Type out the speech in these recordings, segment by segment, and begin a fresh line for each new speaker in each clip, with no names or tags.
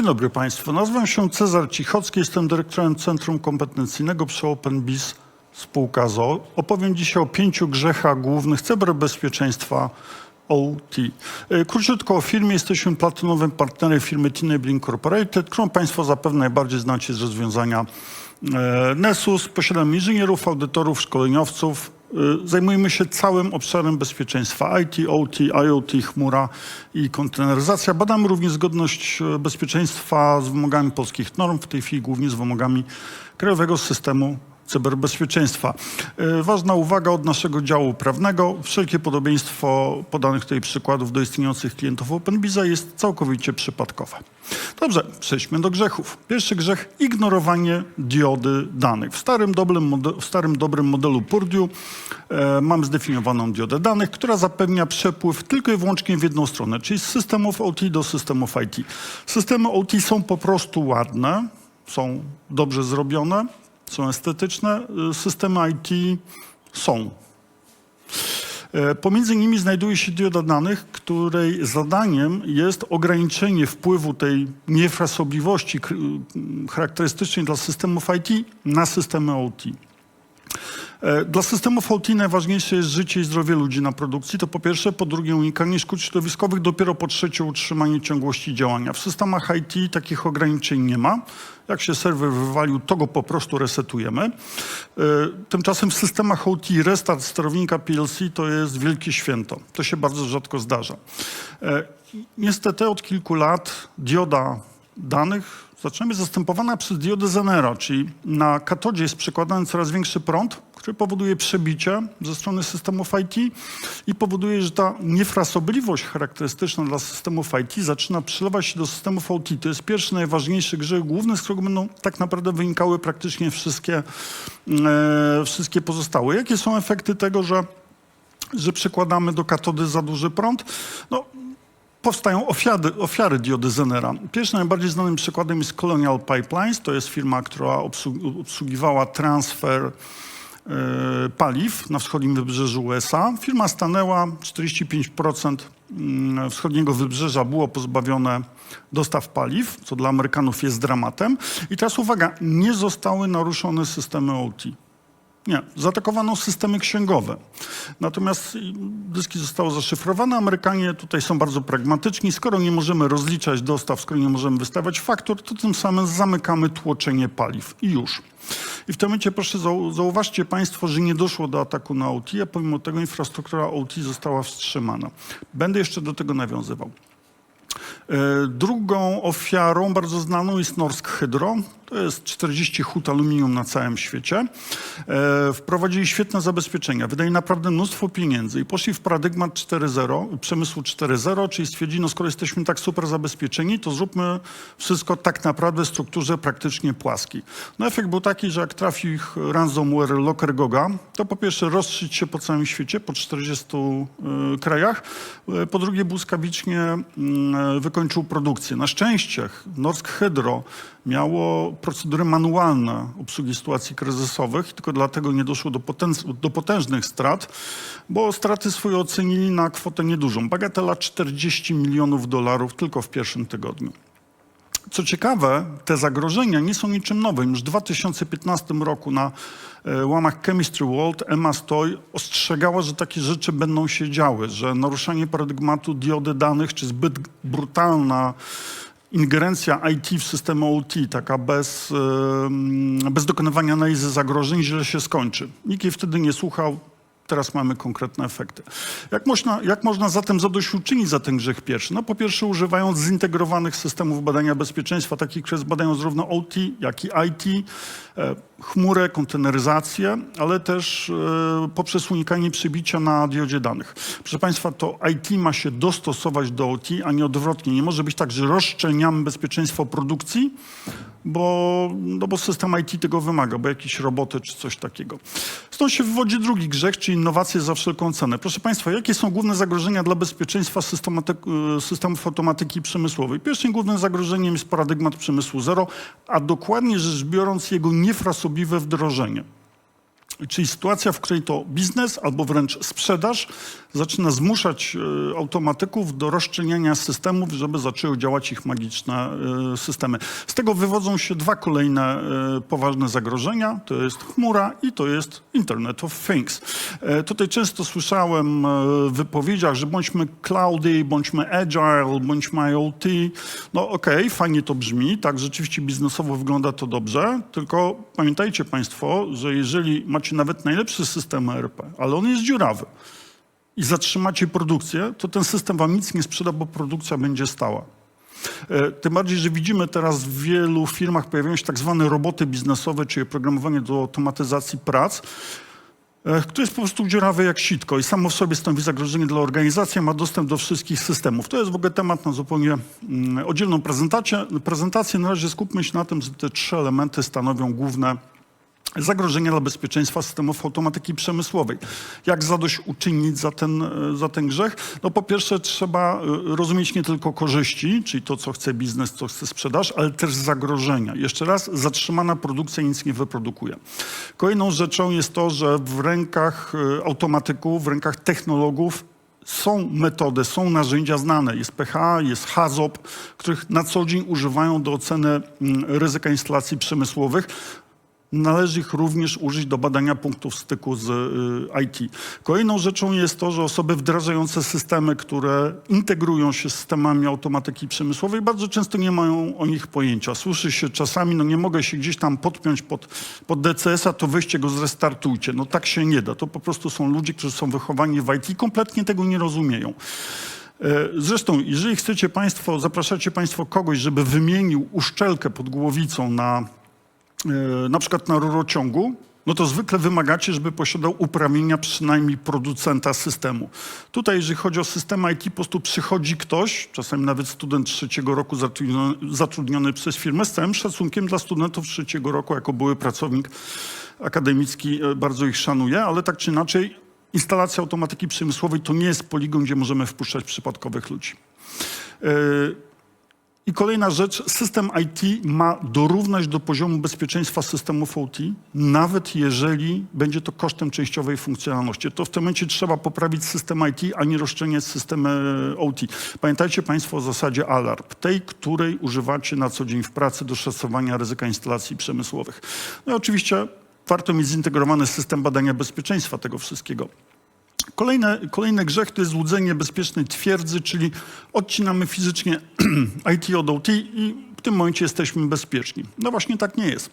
Dzień dobry Państwu. Nazywam się Cezar Cichocki, jestem dyrektorem Centrum Kompetencyjnego przy OpenBiz spółka ZOO. Opowiem dzisiaj o pięciu grzechach głównych cyberbezpieczeństwa OT. E, Króciutko o firmie. Jesteśmy platynowym partnerem firmy Tinable Incorporated, którą Państwo zapewne najbardziej znacie z rozwiązania e, Nessus. Posiadamy inżynierów, audytorów, szkoleniowców. E, Zajmujemy się całym obszarem bezpieczeństwa IT, OT, IoT, chmura i konteneryzacja. Badamy również zgodność e, bezpieczeństwa z wymogami polskich norm, w tej chwili głównie z wymogami krajowego systemu cyberbezpieczeństwa. E, Ważna uwaga od naszego działu prawnego. Wszelkie podobieństwo podanych tutaj przykładów do istniejących klientów OpenBiza jest całkowicie przypadkowe. Dobrze, przejdźmy do grzechów. Pierwszy grzech ignorowanie diody danych. W starym dobrym, mode- w starym dobrym modelu e, mamy zdefiniowaną diodę danych, która zapewnia przepływ tylko i wyłącznie w jedną stronę, czyli z systemów OT do systemów IT. Systemy OT są po prostu ładne, są dobrze zrobione, są estetyczne. Y, Systemy IT są. E, Pomiędzy nimi znajduje się dioda danych, której zadaniem jest ograniczenie wpływu tej niefrasobliwości m, charakterystycznej dla systemów IT na systemy OT. E, Dla systemów OT najważniejsze jest życie i zdrowie ludzi na produkcji. To po pierwsze. Po drugie unikanie szkód środowiskowych. Dopiero po trzecie utrzymanie ciągłości działania. W systemach IT takich ograniczeń nie ma. Jak się serwer wywalił, to go po prostu resetujemy. E, Tymczasem w systemach OT restart sterownika PLC to jest wielkie święto. To się bardzo rzadko zdarza. E, Niestety od kilku lat dioda danych zaczyna być zastępowana przez diodę Zenera, czyli na katodzie jest przekładany coraz większy prąd, który powoduje przebicie ze strony systemów IT i powoduje, że ta niefrasobliwość charakterystyczna dla systemów IT zaczyna przelewać się do systemów OT. To jest pierwszy, najważniejszy grzech główny, z którego będą tak naprawdę wynikały praktycznie wszystkie, e, wszystkie pozostałe. Jakie są efekty tego, że że przekładamy do katody za duży prąd? No, powstają ofiary, ofiary diody Zenera. Pierwszym najbardziej znanym przykładem jest Colonial Pipelines. To jest firma, która obsłu- obsługiwała transfer paliw na wschodnim wybrzeżu USA. Firma stanęła, 45% mm, wschodniego wybrzeża było pozbawione dostaw paliw, co dla Amerykanów jest dramatem. I teraz uwaga, nie zostały naruszone systemy OT. Nie, zaatakowano systemy księgowe. Natomiast i, dyski zostały zaszyfrowane. Amerykanie tutaj są bardzo pragmatyczni. Skoro nie możemy rozliczać dostaw, skoro nie możemy wystawiać faktur, to tym samym zamykamy tłoczenie paliw. I już. I w tym momencie proszę zau- zauważcie Państwo, że nie doszło do ataku na OT, a pomimo tego infrastruktura OT została wstrzymana. Będę jeszcze do tego nawiązywał. E, Drugą ofiarą bardzo znaną jest Norsk Hydro. To jest 40 hut aluminium na całym świecie. E, Wprowadzili świetne zabezpieczenia. Wydali naprawdę mnóstwo pieniędzy i poszli w paradygmat 4.0, przemysłu 4.0, czyli stwierdzili, no skoro jesteśmy tak super zabezpieczeni, to zróbmy wszystko tak naprawdę w strukturze praktycznie płaskiej. No efekt był taki, że jak trafi ich ransomware Locker Goga, to po pierwsze rozszyć się po całym świecie, po 40 y, krajach, po drugie błyskawicznie y, wykończył produkcję. Na szczęście Norsk Hydro miało procedury manualne obsługi sytuacji kryzysowych tylko dlatego nie doszło do, do potężnych strat, bo straty swoje ocenili na kwotę niedużą. Bagatela 40 milionów dolarów tylko w pierwszym tygodniu. Co ciekawe, te zagrożenia nie są niczym nowym. Już w 2015 roku na e, łamach Chemistry World Emma Stoy ostrzegała, że takie rzeczy będą się działy, że naruszanie paradygmatu diody danych czy zbyt brutalna ingerencja IT w systemy OT, taka bez, bez dokonywania analizy zagrożeń, źle się skończy. Nikt jej wtedy nie słuchał. Teraz mamy konkretne efekty. Jak można, jak można zatem zadośćuczynić za ten grzech pierwszy? No po pierwsze używając zintegrowanych systemów badania bezpieczeństwa, takich, które badają zarówno OT, jak i IT, e, chmurę, konteneryzację, ale też e, poprzez unikanie przybicia na diodzie danych. Proszę Państwa, to IT ma się dostosować do OT, a nie odwrotnie. Nie może być tak, że rozszczelniamy bezpieczeństwo produkcji, bo, no bo system IT tego wymaga, bo jakieś roboty czy coś takiego. Stąd się wywodzi drugi grzech, czyli innowacje za wszelką cenę. Proszę Państwa, jakie są główne zagrożenia dla bezpieczeństwa systemów automatyki przemysłowej? Pierwszym głównym zagrożeniem jest paradygmat przemysłu zero, a dokładnie rzecz biorąc jego niefrasobliwe wdrożenie. Czyli sytuacja, w której to biznes albo wręcz sprzedaż zaczyna zmuszać e, automatyków do rozszczelniania systemów, żeby zaczęły działać ich magiczne e, systemy. Z tego wywodzą się dwa kolejne e, poważne zagrożenia. To jest chmura i to jest Internet of Things. Tutaj często słyszałem w wypowiedziach, że bądźmy cloudy, bądźmy agile, bądźmy IoT. No okej, fajnie to brzmi, tak, rzeczywiście biznesowo wygląda to dobrze, tylko pamiętajcie Państwo, że jeżeli macie nawet najlepszy system ERP, ale on jest dziurawy i zatrzymacie produkcję, to ten system wam nic nie sprzeda, bo produkcja będzie stała. E, Tym bardziej, że widzimy teraz w wielu firmach pojawiają się tak zwane roboty biznesowe, czyli oprogramowanie do automatyzacji prac, e, które jest po prostu dziurawe jak sitko i samo w sobie stanowi zagrożenie dla organizacji, ma dostęp do wszystkich systemów. To jest w ogóle temat na zupełnie mm, oddzielną prezentację. prezentację. Na razie skupmy się na tym, że te trzy elementy stanowią główne zagrożenia dla bezpieczeństwa systemów automatyki przemysłowej. Jak zadośćuczynić za ten, e, za ten grzech? No po pierwsze trzeba e, rozumieć nie tylko korzyści, czyli to, co chce biznes, co chce sprzedaż, ale też zagrożenia. Jeszcze raz, zatrzymana produkcja nic nie wyprodukuje. Kolejną rzeczą jest to, że w rękach e, automatyków, w rękach technologów są metody, są narzędzia znane. Jest PH, jest HAZOP, których na co dzień używają do oceny mm, ryzyka instalacji przemysłowych. Należy ich również użyć do badania punktów styku z y, IT. Kolejną rzeczą jest to, że osoby wdrażające systemy, które integrują się z systemami automatyki przemysłowej, bardzo często nie mają o nich pojęcia. Słyszy się czasami, no nie mogę się gdzieś tam podpiąć pod, pod DCS-a, to weźcie go zrestartujcie. No tak się nie da. To po prostu są ludzie, którzy są wychowani w IT i kompletnie tego nie rozumieją. E, Zresztą, jeżeli chcecie Państwo, zapraszacie Państwo kogoś, żeby wymienił uszczelkę pod głowicą na na przykład na rurociągu, no to zwykle wymagacie, żeby posiadał uprawnienia przynajmniej producenta systemu. Tutaj, jeżeli chodzi o system IT, po prostu przychodzi ktoś, czasami nawet student trzeciego roku zatrudniony, zatrudniony przez firmę, z całym szacunkiem dla studentów trzeciego roku, jako były pracownik akademicki, e, bardzo ich szanuję, ale tak czy inaczej, instalacja automatyki przemysłowej to nie jest poligon, gdzie możemy wpuszczać przypadkowych ludzi. E, i kolejna rzecz, system IT ma dorównać do poziomu bezpieczeństwa systemów OT, nawet jeżeli będzie to kosztem częściowej funkcjonalności. To w tym momencie trzeba poprawić system IT, a nie rozszczelniać system e, OT. Pamiętajcie Państwo o zasadzie ALARP, tej, której używacie na co dzień w pracy do szacowania ryzyka instalacji przemysłowych. No i oczywiście warto mieć zintegrowany system badania bezpieczeństwa tego wszystkiego. Kolejny, kolejny grzech to jest złudzenie bezpiecznej twierdzy, czyli odcinamy fizycznie IT od OT i w tym momencie jesteśmy bezpieczni. No właśnie tak nie jest.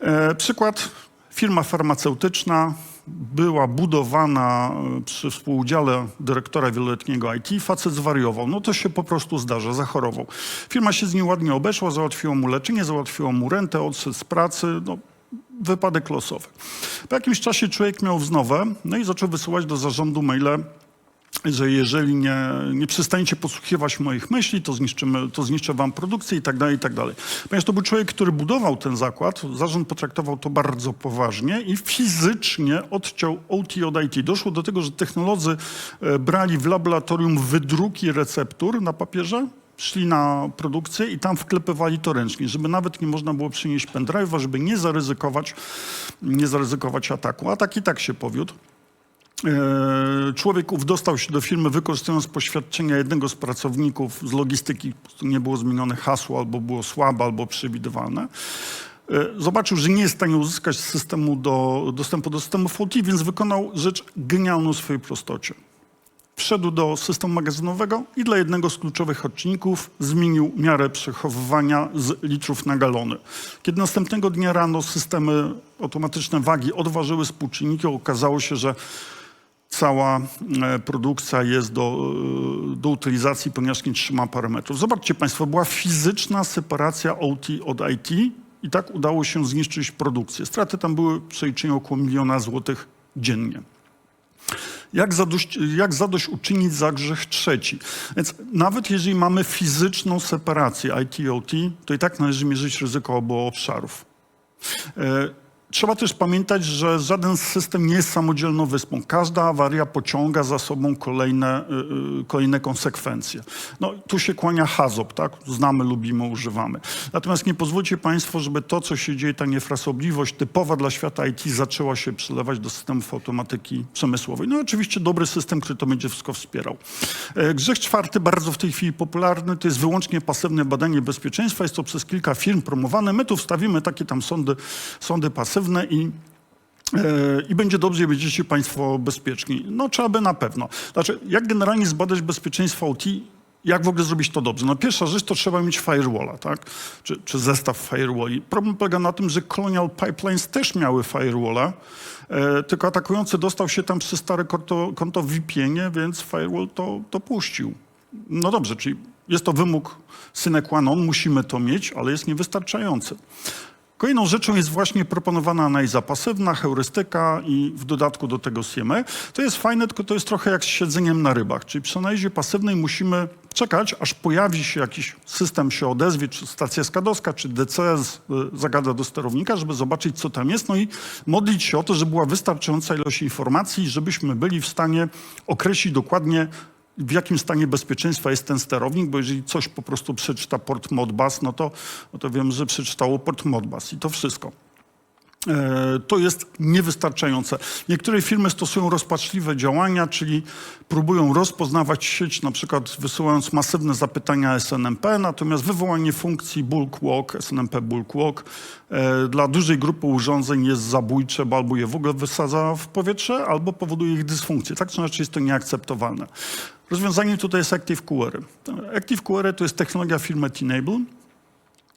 E, przykład, firma farmaceutyczna była budowana e, przy współudziale dyrektora wieloletniego IT, facet zwariował. No to się po prostu zdarza, zachorował. Firma się z nim ładnie obeszła, załatwiła mu leczenie, załatwiła mu rentę, odszedł z pracy, no wypadek losowy. Po jakimś czasie człowiek miał wznowę, no i zaczął wysyłać do zarządu maile, że jeżeli nie, nie przestaniecie podsłuchiwać moich myśli, to, zniszczymy, to zniszczę wam produkcję i tak dalej, i tak dalej. Ponieważ to był człowiek, który budował ten zakład, zarząd potraktował to bardzo poważnie i fizycznie odciął OT od IT. Doszło do tego, że technolodzy e, brali w laboratorium wydruki receptur na papierze, szli na produkcję i tam wklepywali to ręcznie, żeby nawet nie można było przynieść pendrive'a, żeby nie zaryzykować, nie zaryzykować ataku. Atak i tak się powiódł. E, Człowiek ów dostał się do firmy wykorzystując poświadczenia jednego z pracowników z logistyki. Nie było zmienione hasło, albo było słabe, albo przewidywalne. E, Zobaczył, że nie jest w stanie uzyskać systemu do, dostępu do systemu VT, więc wykonał rzecz genialną w swojej prostocie. Wszedł do systemu magazynowego i dla jednego z kluczowych odcinków zmienił miarę przechowywania z litrów na galony. Kiedy następnego dnia rano systemy automatyczne wagi odważyły współczynniki, okazało się, że cała e, produkcja jest do, e, do utylizacji, ponieważ nie trzyma parametrów. Zobaczcie Państwo, była fizyczna separacja OT od IT i tak udało się zniszczyć produkcję. Straty tam były przeliczeniu około miliona złotych dziennie. Jak zadość, jak zadość uczynić za grzech trzeci? Więc nawet jeżeli mamy fizyczną separację IT i OT, to i tak należy mierzyć ryzyko obu obszarów. Trzeba też pamiętać, że żaden system nie jest samodzielną wyspą. Każda awaria pociąga za sobą kolejne, y, y, kolejne konsekwencje. No, tu się kłania HAZOP, tak? Znamy, lubimy, używamy. Natomiast nie pozwólcie Państwo, żeby to, co się dzieje, ta niefrasobliwość typowa dla świata IT zaczęła się przelewać do systemów automatyki przemysłowej. No oczywiście dobry system, który to będzie wszystko wspierał. E, Grzech czwarty, bardzo w tej chwili popularny, to jest wyłącznie pasywne badanie bezpieczeństwa. Jest to przez kilka firm promowane. My tu wstawimy takie tam sądy, sądy pasywne i e, i będzie dobrze, będziecie Państwo bezpieczni. No trzeba by na pewno. Znaczy, jak generalnie zbadać bezpieczeństwo OT, jak w ogóle zrobić to dobrze? No pierwsza rzecz to trzeba mieć firewalla, tak? Czy, czy zestaw firewalli. Problem polega na tym, że Colonial Pipelines też miały firewalla, e, tylko atakujący dostał się tam przez stare konto, konto w VPN-ie, więc firewall to, to puścił. No dobrze, czyli jest to wymóg sine qua non, musimy to mieć, ale jest niewystarczający. Kolejną rzeczą jest właśnie proponowana analiza pasywna, heurystyka i w dodatku do tego CME. To jest fajne, tylko to jest trochę jak z siedzeniem na rybach. Czyli przy analizie pasywnej musimy czekać, aż pojawi się jakiś system, się odezwie, czy stacja skadowska, czy DCS y, zagada do sterownika, żeby zobaczyć, co tam jest, no i modlić się o to, żeby była wystarczająca ilość informacji, żebyśmy byli w stanie określić dokładnie, w jakim stanie bezpieczeństwa jest ten sterownik, bo jeżeli coś po prostu przeczyta port Modbus, no to, no to wiem, że przeczytało port Modbus i to wszystko. E, To jest niewystarczające. Niektóre firmy stosują rozpaczliwe działania, czyli próbują rozpoznawać sieć, na przykład wysyłając masywne zapytania SNMP, natomiast wywołanie funkcji bulk walk, SNMP bulk walk, e, dla dużej grupy urządzeń jest zabójcze, bo albo je w ogóle wysadza w powietrze, albo powoduje ich dysfunkcję. Tak czy inaczej jest to nieakceptowalne. Rozwiązaniem tutaj jest ActiveQR. ActiveQR to jest technologia firmy T-Enable,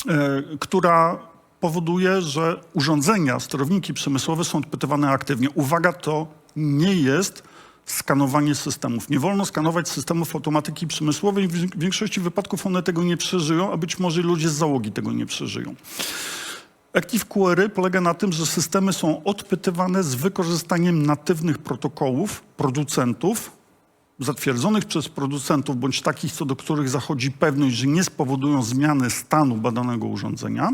e, która powoduje, że urządzenia, sterowniki przemysłowe są odpytywane aktywnie. Uwaga, to nie jest skanowanie systemów. Nie wolno skanować systemów automatyki przemysłowej. W większości wypadków one tego nie przeżyją, a być może ludzie z załogi tego nie przeżyją. ActiveQR polega na tym, że systemy są odpytywane z wykorzystaniem natywnych protokołów producentów, zatwierdzonych przez producentów, bądź takich, co do których zachodzi pewność, że nie spowodują zmiany stanu badanego urządzenia,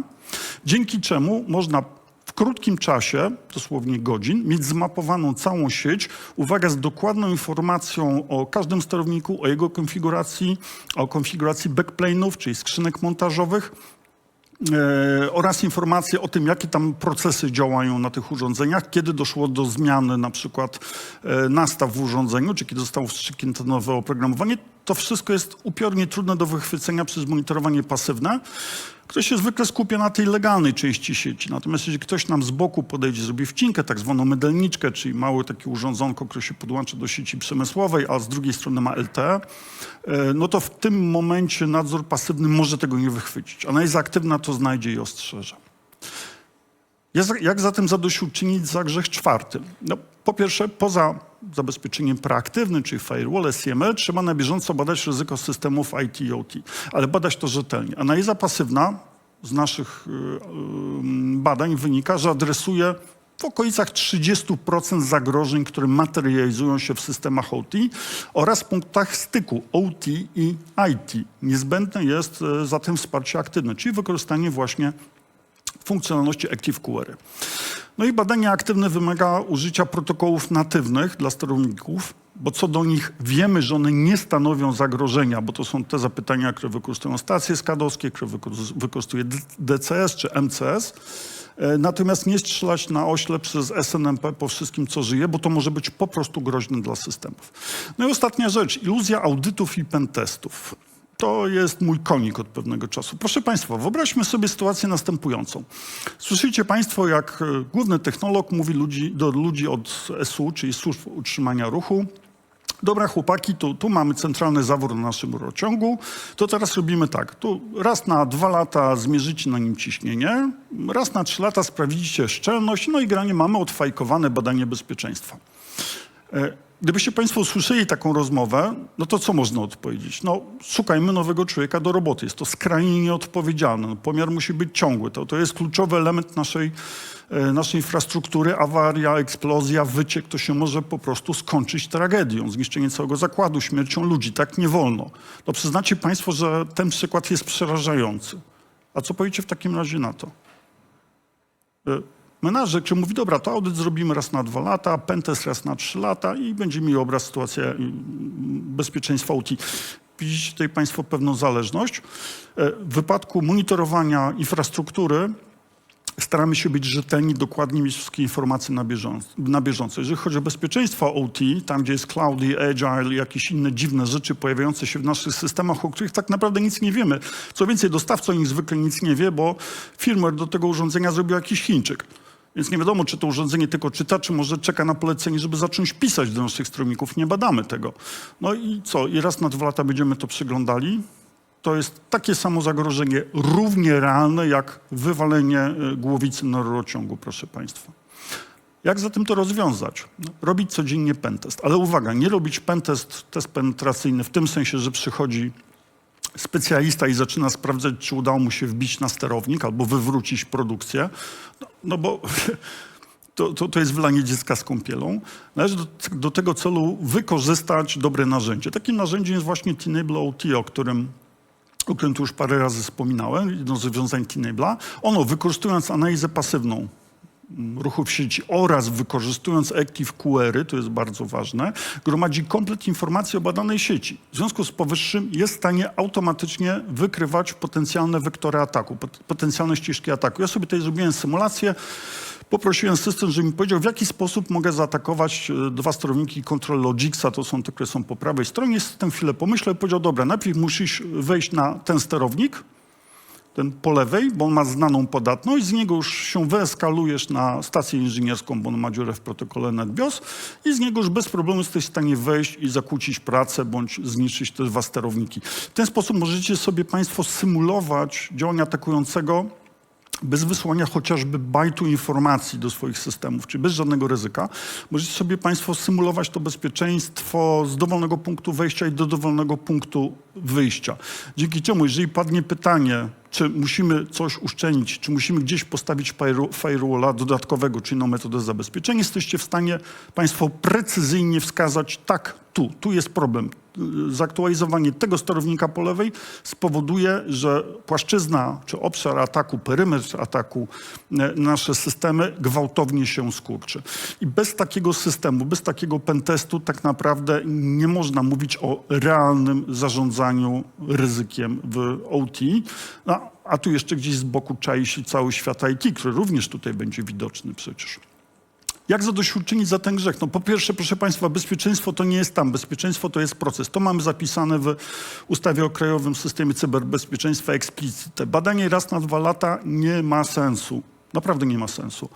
dzięki czemu można w krótkim czasie, dosłownie godzin, mieć zmapowaną całą sieć, uwaga, z dokładną informacją o każdym sterowniku, o jego konfiguracji, o konfiguracji backplane'ów, czyli skrzynek montażowych, oraz informacje o tym, jakie tam procesy działają na tych urządzeniach, kiedy doszło do zmiany na przykład e, nastaw w urządzeniu, czy kiedy zostało wstrzyknięte nowe oprogramowanie. To wszystko jest upiornie trudne do wychwycenia przez monitorowanie pasywne. Ktoś się zwykle skupia na tej legalnej części sieci. Natomiast jeżeli ktoś nam z boku podejdzie, zrobi wcinkę, tak zwaną mydelniczkę, czyli małe takie urządzonko, które się podłącza do sieci przemysłowej, a z drugiej strony ma LTE, e, no to w tym momencie nadzór pasywny może tego nie wychwycić. Ona jest aktywna, to znajdzie i ostrzeże. Jak- zatem zadośćuczynić za grzech czwarty? No, po pierwsze, poza zabezpieczeniem proaktywnym, czyli firewall, SCML, trzeba na bieżąco badać ryzyko systemów IT i OT, ale badać to rzetelnie. Analiza pasywna z naszych y, y, badań wynika, że adresuje w okolicach 30% zagrożeń, które materializują się w systemach OT oraz punktach styku OT i IT. Niezbędne jest y, zatem wsparcie aktywne, czyli wykorzystanie właśnie funkcjonalności ActiveQR. No i badanie aktywne wymaga użycia protokołów natywnych dla sterowników, bo co do nich wiemy, że one nie stanowią zagrożenia, bo to są te zapytania, które wykorzystują stacje skadowskie, które wykorzy- wykorzystuje DCS czy MCS. E, Natomiast nie strzelać na ośle przez SNMP po wszystkim, co żyje, bo to może być po prostu groźne dla systemów. No i ostatnia rzecz, iluzja audytów i pentestów. To jest mój konik od pewnego czasu. Proszę Państwa, wyobraźmy sobie sytuację następującą. Słyszycie Państwo, jak e, główny technolog mówi ludzi, do ludzi od SU, czyli Służb Utrzymania Ruchu, Dobra, chłopaki, tu, tu mamy centralny zawór na naszym rurociągu. To teraz robimy tak. Tu raz na dwa lata zmierzycie na nim ciśnienie, raz na trzy lata sprawdzicie szczelność, no i granie mamy odfajkowane badanie bezpieczeństwa. E, Gdybyście Państwo usłyszeli taką rozmowę, no to co można odpowiedzieć? No, szukajmy nowego człowieka do roboty. Jest to skrajnie nieodpowiedzialne. No, pomiar musi być ciągły. To, to jest kluczowy element naszej, e, naszej infrastruktury. Awaria, eksplozja, wyciek to się może po prostu skończyć tragedią, zniszczenie całego zakładu, śmiercią ludzi. Tak nie wolno. No, przyznacie Państwo, że ten przykład jest przerażający. A co powiecie w takim razie na to? E, menadżer, który mówi, dobra, to audyt zrobimy raz na dwa lata, pentest raz na trzy lata i będzie mieli obraz sytuacji mm, bezpieczeństwa OT. Widzicie tutaj Państwo pewną zależność. E, W wypadku monitorowania infrastruktury staramy się być rzetelni, dokładnie mieć wszystkie informacje na bieżąco. Na bieżąco. Jeżeli chodzi o bezpieczeństwo OT, tam gdzie jest cloudy, agile, jakieś inne dziwne rzeczy pojawiające się w naszych systemach, o których tak naprawdę nic nie wiemy. Co więcej, dostawca o nich zwykle nic nie wie, bo firmware do tego urządzenia zrobił jakiś Chińczyk. Więc nie wiadomo, czy to urządzenie tylko czyta, czy może czeka na polecenie, żeby zacząć pisać do naszych sterowników. Nie badamy tego. No i co? I raz na dwa lata będziemy to przeglądali to jest takie samo zagrożenie, równie realne jak wywalenie e, głowicy na rurociągu, proszę Państwa. Jak zatem to rozwiązać? No, robić codziennie pentest. Ale uwaga, nie robić pentest, test penetracyjny w tym sensie, że przychodzi specjalista i zaczyna sprawdzać, czy udało mu się wbić na sterownik albo wywrócić produkcję. No, no bo to, to, to jest wylanie dziecka z kąpielą. Należy do, do tego celu wykorzystać dobre narzędzie. Takim narzędziem jest właśnie Tenable OT, o którym o którym tu już parę razy wspominałem, jedno z rozwiązań Tenable'a. Ono wykorzystując analizę pasywną ruchów sieci oraz wykorzystując Active QRy, to jest bardzo ważne, gromadzi komplet informacji o badanej sieci. W związku z powyższym jest w stanie automatycznie wykrywać potencjalne wektory ataku, pot- potencjalne ścieżki ataku. Ja sobie tutaj zrobiłem symulację, poprosiłem system, żeby mi powiedział, w jaki sposób mogę zaatakować e, dwa sterowniki Control Logicsa, to są te, które są po prawej stronie. System chwilę pomyślał i powiedział, dobra, najpierw musisz wejść na ten sterownik, ten po lewej, bo on ma znaną podatność, z niego już się wyeskalujesz na stację inżynierską, bo on ma dziurę w protokole NetBIOS i z niego już bez problemu jesteś w stanie wejść i zakłócić pracę bądź zniszczyć te dwa sterowniki. W ten sposób możecie sobie Państwo symulować działania atakującego bez wysłania chociażby bajtu informacji do swoich systemów, czyli bez żadnego ryzyka, możecie sobie Państwo symulować to bezpieczeństwo z dowolnego punktu wejścia i do dowolnego punktu wyjścia. Dzięki czemu, jeżeli padnie pytanie, czy musimy coś uszczelnić, czy musimy gdzieś postawić firewalla dodatkowego, czy inną metodę zabezpieczenia, jesteście w stanie Państwo precyzyjnie wskazać, tak, tu, tu jest problem. Zaktualizowanie tego sterownika po lewej spowoduje, że płaszczyzna czy obszar ataku, perymetr ataku e, nasze systemy gwałtownie się skurczy. I bez takiego systemu, bez takiego pentestu tak naprawdę nie można mówić o realnym zarządzaniu ryzykiem w OT. No, a tu jeszcze gdzieś z boku czai się cały świat IT, który również tutaj będzie widoczny przecież. Jak zadośćuczynić za ten grzech? No po pierwsze, proszę Państwa, bezpieczeństwo to nie jest tam. Bezpieczeństwo to jest proces. To mamy zapisane w ustawie o Krajowym Systemie Cyberbezpieczeństwa explicite. Badanie raz na dwa lata nie ma sensu. Naprawdę nie ma sensu.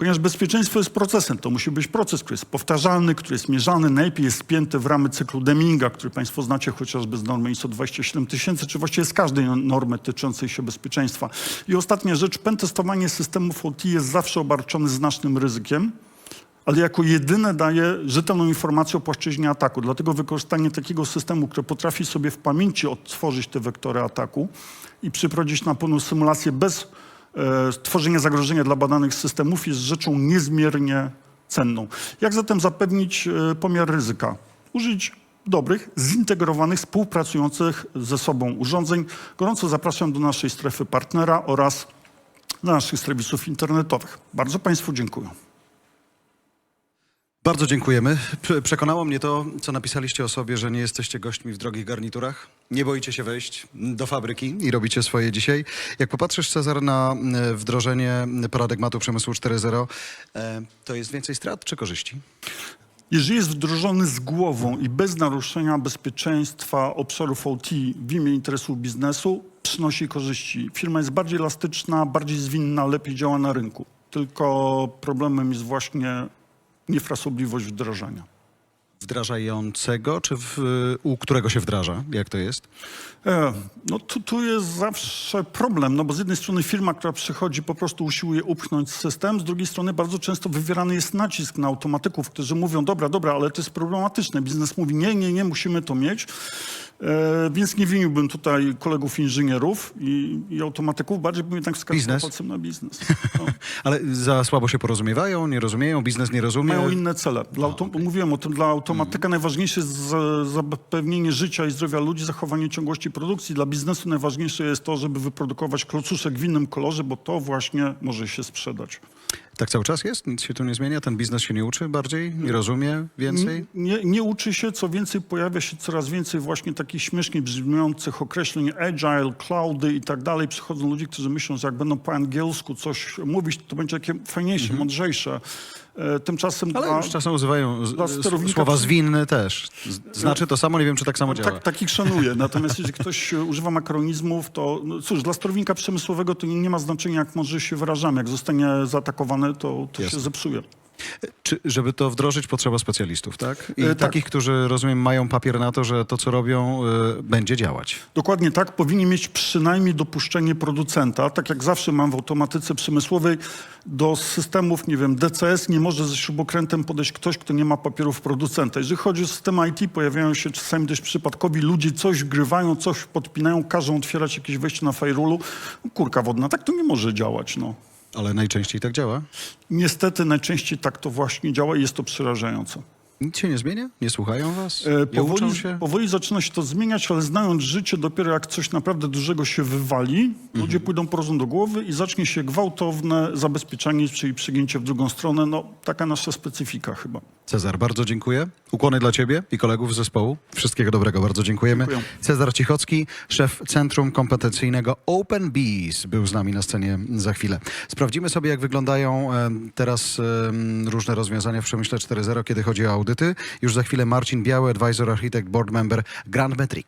Ponieważ bezpieczeństwo jest procesem, to musi być proces, który jest powtarzalny, który jest mierzany, najlepiej jest spięty w ramy cyklu Deminga, który Państwo znacie chociażby z normy ISO 27000, czy właściwie z każdej normy tyczącej się bezpieczeństwa. I ostatnia rzecz, pentestowanie systemów OT jest zawsze obarczone znacznym ryzykiem, ale jako jedyne daje rzetelną informację o płaszczyźnie ataku. Dlatego wykorzystanie takiego systemu, który potrafi sobie w pamięci odtworzyć te wektory ataku i przyprowadzić na pełną symulację bez e, tworzenia zagrożenia dla badanych systemów jest rzeczą niezmiernie cenną. Jak zatem zapewnić e, pomiar ryzyka? Użyć dobrych, zintegrowanych, współpracujących ze sobą urządzeń. Gorąco zapraszam do naszej strefy partnera oraz do naszych serwisów internetowych. Bardzo Państwu dziękuję.
Bardzo dziękujemy. Prze- Przekonało mnie to, co napisaliście o sobie, że nie jesteście gośćmi w drogich garniturach. Nie boicie się wejść do fabryki i robicie swoje dzisiaj. Jak popatrzysz, Cezar, na e, wdrożenie paradygmatu przemysłu 4.0, e, to jest więcej strat czy korzyści?
Jeżeli jest wdrożony z głową i bez naruszenia bezpieczeństwa obszarów OT w imię interesu biznesu, przynosi korzyści. Firma jest bardziej elastyczna, bardziej zwinna, lepiej działa na rynku. Tylko problemem jest właśnie niefrasobliwość wdrażania.
Wdrażającego, czy w, u którego się wdraża? Jak to jest?
E, no tu, tu jest zawsze problem, no bo z jednej strony firma, która przychodzi, po prostu usiłuje upchnąć system, z drugiej strony bardzo często wywierany jest nacisk na automatyków, którzy mówią, dobra, dobra, ale to jest problematyczne. Biznes mówi, nie, nie, nie, musimy to mieć. E, więc nie winiłbym tutaj kolegów inżynierów i, i automatyków, bardziej bym jednak wskazał
Biznes?
palcem na biznes. No.
Ale za słabo się porozumiewają, nie rozumieją, biznes nie rozumie.
Mają inne cele. Dla auto, Mówiłem o tym, dla automatyka najważniejsze jest za- zapewnienie życia i zdrowia ludzi, zachowanie ciągłości produkcji. Dla biznesu najważniejsze jest to, żeby wyprodukować klocuszek w innym kolorze, bo to właśnie może się sprzedać.
Tak cały czas jest? Nic się tu nie zmienia? Ten biznes się nie uczy bardziej? Nie rozumie więcej?
Nie, nie uczy się, co więcej, pojawia się coraz więcej właśnie takich śmiesznie brzmiących określeń agile, cloudy i tak dalej. Przychodzą ludzie, którzy myślą, że jak będą po angielsku coś mówić, to będzie takie fajniejsze, mądrzejsze. E, Tymczasem.
Ale
dla,
już czasem używają z,
dla
z,
sterownika
słowa zwinny też. Znaczy to samo, nie wiem, czy tak samo działa.
tak, takich szanuję. Natomiast jeżeli ktoś e, używa makaronizmów, to no cóż, dla sterownika przemysłowego to nie, nie ma znaczenia, jak może się wyrażamy. Jak zostanie zaatakowany, to, to się zepsuje.
Czy, żeby to wdrożyć, potrzeba specjalistów, tak? I
E, tak.
takich, którzy, rozumiem, mają papier na to, że to, co robią, y, będzie działać.
Dokładnie tak. Powinien mieć przynajmniej dopuszczenie producenta. Tak jak zawsze mam w automatyce przemysłowej, do systemów, nie wiem, DCS nie może ze śrubokrętem podejść ktoś, kto nie ma papierów producenta. Jeżeli chodzi o system IT, pojawiają się czasami dość przypadkowi ludzie, coś wgrywają, coś podpinają, każą otwierać jakieś wejście na firewallu. Kurka wodna, tak to nie może działać, no.
Ale najczęściej tak działa.
Niestety najczęściej tak to właśnie działa i jest to przerażające.
Nic się nie zmienia? Nie słuchają was?
E, Powoli,
się?
powoli zaczyna się to zmieniać, ale znając życie, dopiero jak coś naprawdę dużego się wywali,
Mhm.
ludzie pójdą po rozum do głowy i zacznie się gwałtowne zabezpieczanie, czyli przegięcie w drugą stronę. No, taka nasza specyfika chyba.
Cezar, bardzo dziękuję. Ukłony dla ciebie i kolegów z zespołu. Wszystkiego dobrego, bardzo dziękujemy.
Dziękuję.
Cezar Cichocki, szef Centrum Kompetencyjnego Open Bees, był z nami na scenie za chwilę. Sprawdzimy sobie, jak wyglądają em, teraz em, różne rozwiązania w Przemyśle 4.0, kiedy chodzi o audyty. Już za chwilę Marcin Biały, advisor, architekt, board member Grand Metric.